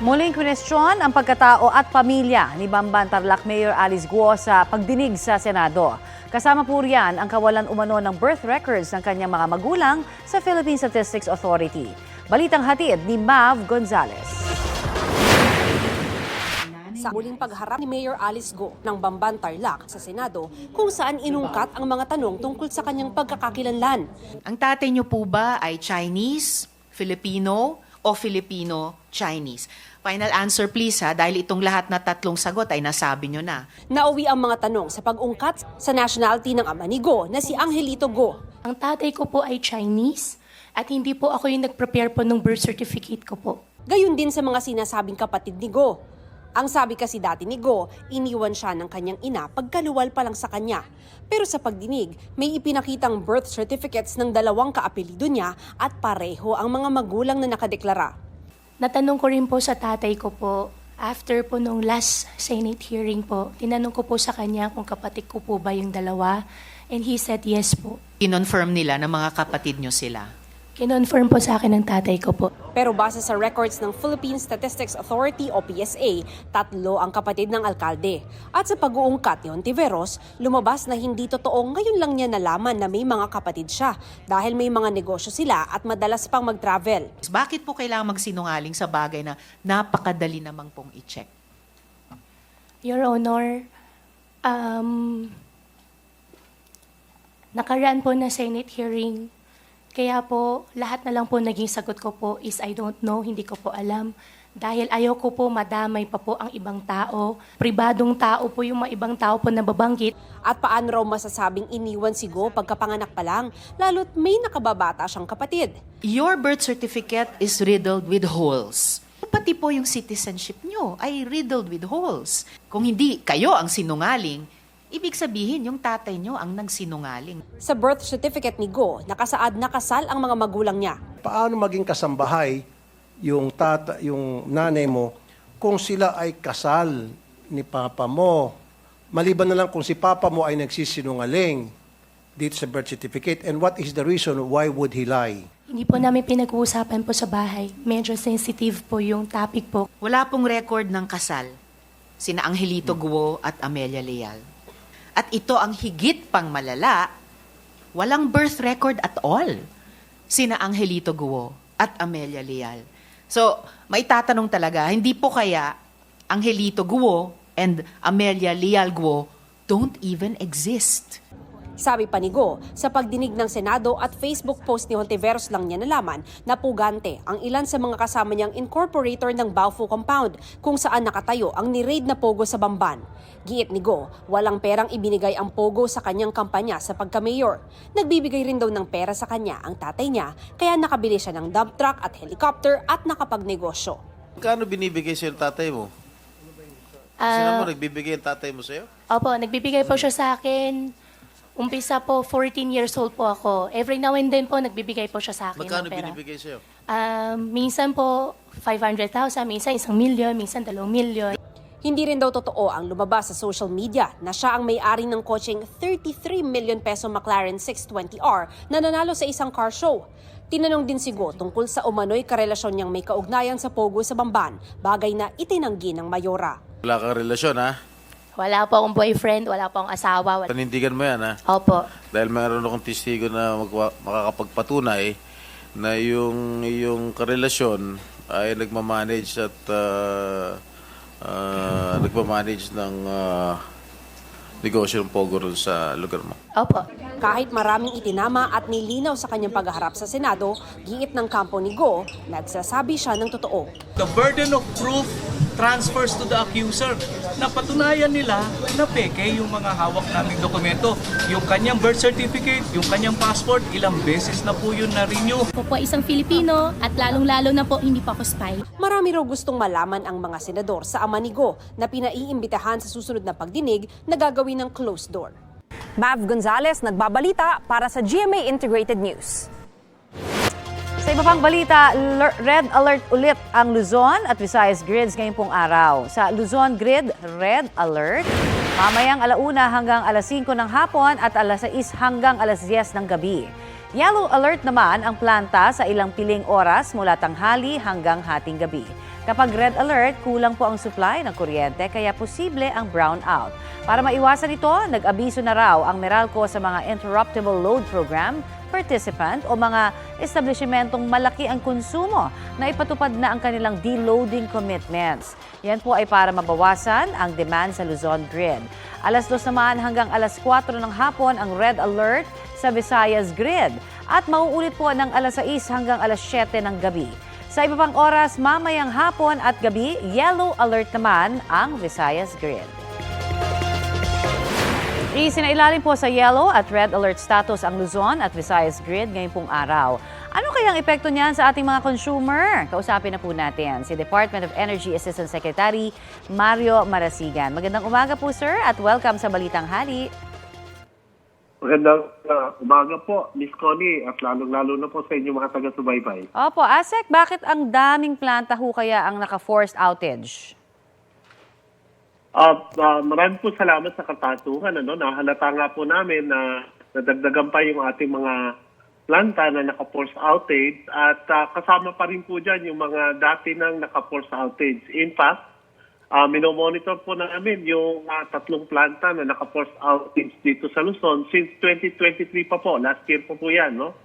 Muling kwestiyon ang pagkatao at pamilya ni Bamban Tarlac Mayor Alice Guo sa pagdinig sa Senado. Kasama po riyan ang kawalan umano ng birth records ng kanyang mga magulang sa Philippine Statistics Authority. Balitang hatid ni Mav Gonzalez. sa muling pagharap ni Mayor Alice Go ng Bamban Tarlac sa Senado kung saan inungkat ang mga tanong tungkol sa kanyang pagkakakilanlan. Ang tatay niyo po ba ay Chinese, Filipino, o Filipino-Chinese? Final answer please ha, dahil itong lahat na tatlong sagot ay nasabi niyo na. Nauwi ang mga tanong sa pag-ungkat sa nationality ng ama ni Go na si Angelito Go. Ang tatay ko po ay Chinese at hindi po ako yung nag-prepare po ng birth certificate ko po. Gayon din sa mga sinasabing kapatid ni Go. Ang sabi kasi dati ni Go, iniwan siya ng kanyang ina pagkaluwal pa lang sa kanya. Pero sa pagdinig, may ipinakitang birth certificates ng dalawang kaapelido niya at pareho ang mga magulang na nakadeklara. Natanong ko rin po sa tatay ko po, after po nung last Senate hearing po, tinanong ko po sa kanya kung kapatid ko po ba yung dalawa. And he said yes po. Kinonfirm nila na mga kapatid niyo sila. Kinonfirm po sa akin ng tatay ko po. Pero base sa records ng Philippine Statistics Authority o PSA, tatlo ang kapatid ng alkalde. At sa pag-uungkat ni Hontiveros, lumabas na hindi totoo ngayon lang niya nalaman na may mga kapatid siya dahil may mga negosyo sila at madalas pang mag-travel. Bakit po kailangan magsinungaling sa bagay na napakadali namang pong i-check? Your Honor, um, nakaraan po na Senate hearing. Kaya po, lahat na lang po naging sagot ko po is I don't know, hindi ko po alam. Dahil ayaw ko po madamay pa po ang ibang tao. Pribadong tao po yung mga ibang tao po na babanggit. At paano raw masasabing iniwan si Go pagkapanganak pa lang, lalo't may nakababata siyang kapatid. Your birth certificate is riddled with holes. Pati po yung citizenship nyo ay riddled with holes. Kung hindi kayo ang sinungaling, ibig sabihin yung tatay nyo ang nagsinungaling. Sa birth certificate ni Go, nakasaad na kasal ang mga magulang niya. paano maging kasambahay yung tata, yung nanay mo kung sila ay kasal ni papa mo. Maliban na lang kung si papa mo ay nagsisinungaling dito sa birth certificate and what is the reason why would he lie? Hindi po namin pinag-uusapan po sa bahay. Medyo sensitive po yung topic po. Wala pong record ng kasal sina Angelito Guo at Amelia Leal. At ito ang higit pang malala, walang birth record at all sina Angelito Guo at Amelia Leal. So, may tatanong talaga, hindi po kaya Angelito Guo and Amelia Leal Guo don't even exist. Sabi pa ni Go, sa pagdinig ng Senado at Facebook post ni Hontiveros lang niya nalaman na pugante ang ilan sa mga kasama niyang incorporator ng Baofu Compound kung saan nakatayo ang ni-raid na Pogo sa Bamban. Giit ni Go, walang perang ibinigay ang Pogo sa kanyang kampanya sa pagka-mayor. Nagbibigay rin daw ng pera sa kanya ang tatay niya kaya nakabili siya ng dump truck at helicopter at nakapagnegosyo. Kano binibigay sa'yo ng tatay mo? Sino Ah, mo nagbibigay ang tatay mo sa'yo? Opo, nagbibigay po siya sa akin. Umpisa po, 14 years old po ako. Every now and then po, nagbibigay po siya sa akin Magkano ng pera. binibigay sa'yo? Um, minsan po, 500,000, minsan isang milyon, minsan dalawang milyon. Hindi rin daw totoo ang lumabas sa social media na siya ang may-ari ng kotseng 33 million peso McLaren 620R na nanalo sa isang car show. Tinanong din si Go tungkol sa umano'y karelasyon niyang may kaugnayan sa Pogo sa Bamban, bagay na itinanggi ng Mayora. Wala kang relasyon, ha? Wala po akong boyfriend, wala po akong asawa. Wala. Panindigan mo yan, ha? Opo. Dahil mayroon akong testigo na magwa- makakapagpatunay na yung, yung karelasyon ay nagmamanage at uh, uh, nagmamanage ng uh, negosyo ng Pogo ron sa lugar mo. Opo. Kahit maraming itinama at nilinaw sa kanyang pagharap sa Senado, giit ng kampo ni Go, nagsasabi siya ng totoo. The burden of proof transfers to the accuser. Napatunayan nila na peke yung mga hawak naming dokumento. Yung kanyang birth certificate, yung kanyang passport, ilang beses na po yun na-renew. Ako po isang Filipino at lalong-lalo na po hindi pa ako spy. Marami raw gustong malaman ang mga senador sa ama ni Go na pinaiimbitahan sa susunod na pagdinig na gagawin ng closed door. Mav Gonzalez, nagbabalita para sa GMA Integrated News. Sa iba pang balita, red alert ulit ang Luzon at Visayas grids ngayong pong araw. Sa Luzon grid, red alert. Mamayang alauna hanggang alas 5 ng hapon at alas 6 hanggang alas 10 ng gabi. Yellow alert naman ang planta sa ilang piling oras mula tanghali hanggang hating gabi. Kapag red alert, kulang po ang supply ng kuryente kaya posible ang brownout. Para maiwasan ito, nag-abiso na raw ang Meralco sa mga interruptible load program participant o mga establishmentong malaki ang konsumo na ipatupad na ang kanilang deloading commitments. Yan po ay para mabawasan ang demand sa Luzon Grid. Alas 2 naman hanggang alas 4 ng hapon ang red alert sa Visayas Grid at mauulit po ng alas 6 hanggang alas 7 ng gabi. Sa iba pang oras, mamayang hapon at gabi, yellow alert naman ang Visayas Grid. Isinailalim po sa yellow at red alert status ang Luzon at Visayas Grid ngayong pong araw. Ano kayang epekto niyan sa ating mga consumer? Kausapin na po natin si Department of Energy Assistant Secretary Mario Marasigan. Magandang umaga po sir at welcome sa Balitang Hali. Magandang uh, umaga po, Miss Connie, at lalong-lalo na po sa inyo mga taga-subaybay. Opo, Asek, bakit ang daming planta ho kaya ang naka-forced outage? At uh, marami po salamat sa katatuhan. Ano? Nahalata nga po namin na nadagdagan pa yung ating mga planta na naka-force outage at uh, kasama pa rin po dyan yung mga dati nang naka-force outage. In fact, uh, minomonitor po namin yung uh, tatlong planta na naka-force outage dito sa Luzon since 2023 pa po. Last year po po yan, no?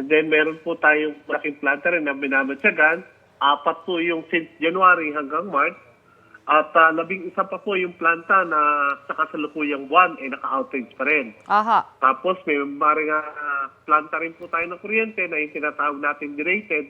And then meron po tayong malaking planta rin na minamatsagan. Apat po yung since January hanggang March. At uh, labing isa pa po yung planta na sa kasalukuyang buwan ay naka-outage pa rin. Aha. Tapos may maring uh, planta rin po tayo ng kuryente na yung tinatawag natin derated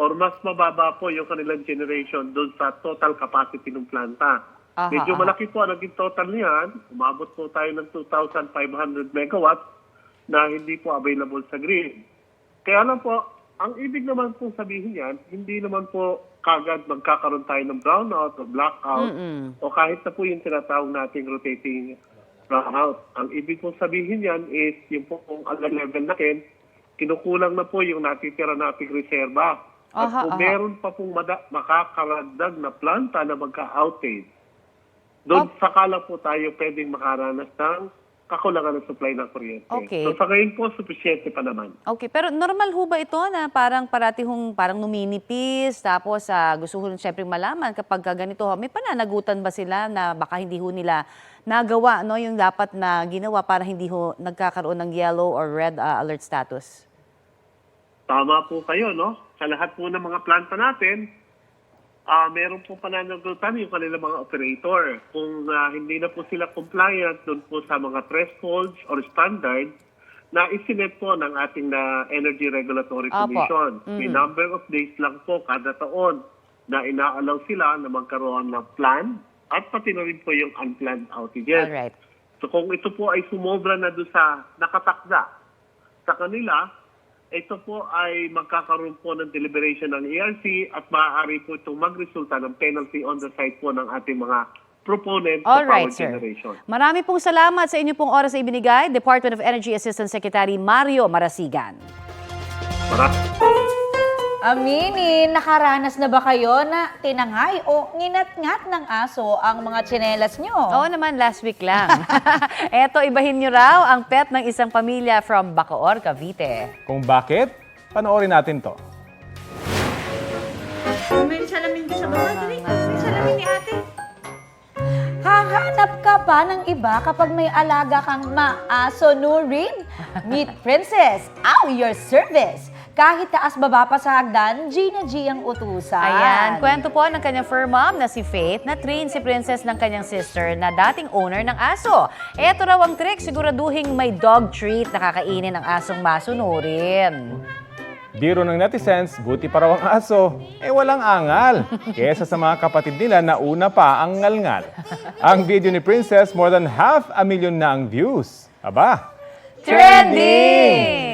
or mas mababa po yung kanilang generation doon sa total capacity ng planta. Aha, Medyo aha. malaki po ang naging total niyan. Umabot po tayo ng 2,500 megawatts na hindi po available sa grid. Kaya lang po, ang ibig naman po sabihin yan, hindi naman po kagad magkakaroon tayo ng brownout o blackout o kahit na po yung tinatawag nating rotating brownout. Ang ibig pong sabihin yan is yung po kung ang level natin, kinukulang na po yung natitira nating reserba. At Aha, kung aha. meron pa pong mada- makakaragdag na planta na magka-outage, doon sakala po tayo pwedeng makaranas ng kakulangan ng supply ng kuryente. Okay. So sa ngayon po, sufisyente pa naman. Okay, pero normal ho ba ito na parang parati hong parang numinipis tapos ah, gusto ho siyempre malaman kapag ka ganito ho, may pananagutan ba sila na baka hindi ho nila nagawa no yung dapat na ginawa para hindi ho nagkakaroon ng yellow or red ah, alert status? Tama po kayo, no? Sa lahat po ng mga planta natin, ah meron po pananagutan yung kanilang mga operator. Kung ah, hindi na po sila compliant doon po sa mga thresholds or standards na isinet po ng ating na Energy Regulatory Opo. Commission. May number of days lang po kada taon na inaalaw sila na magkaroon ng plan at pati na rin po yung unplanned outages. Alright. So kung ito po ay sumobra na doon sa nakatakda sa kanila, ito po ay magkakaroon po ng deliberation ng ERC at maaari po itong magresulta ng penalty on the side po ng ating mga proponents sa All right, power sir. generation. Marami pong salamat sa inyo pong oras na ibinigay, Department of Energy Assistant Secretary Mario Marasigan. Maraming Aminin, nakaranas na ba kayo na tinangay o nginat-ngat ng aso ang mga tsinelas nyo? Oo naman, last week lang. Eto, ibahin nyo raw ang pet ng isang pamilya from Bacoor, Cavite. Kung bakit, panoorin natin to. Hahanap ka pa ng iba kapag may alaga kang maaso nurin? Meet Princess, out your service. Kahit taas baba pa sa hagdan, Gina G ang utusan. Ayan, kwento po ng kanyang fur mom na si Faith na train si Princess ng kanyang sister na dating owner ng aso. Eto raw ang trick, siguraduhin may dog treat na kakainin ng asong masunurin. Biro ng netizens, buti pa raw ang aso. Eh walang angal. Kesa sa mga kapatid nila na una pa ang ngalngal. Ang video ni Princess, more than half a million na ang views. Aba, Trending!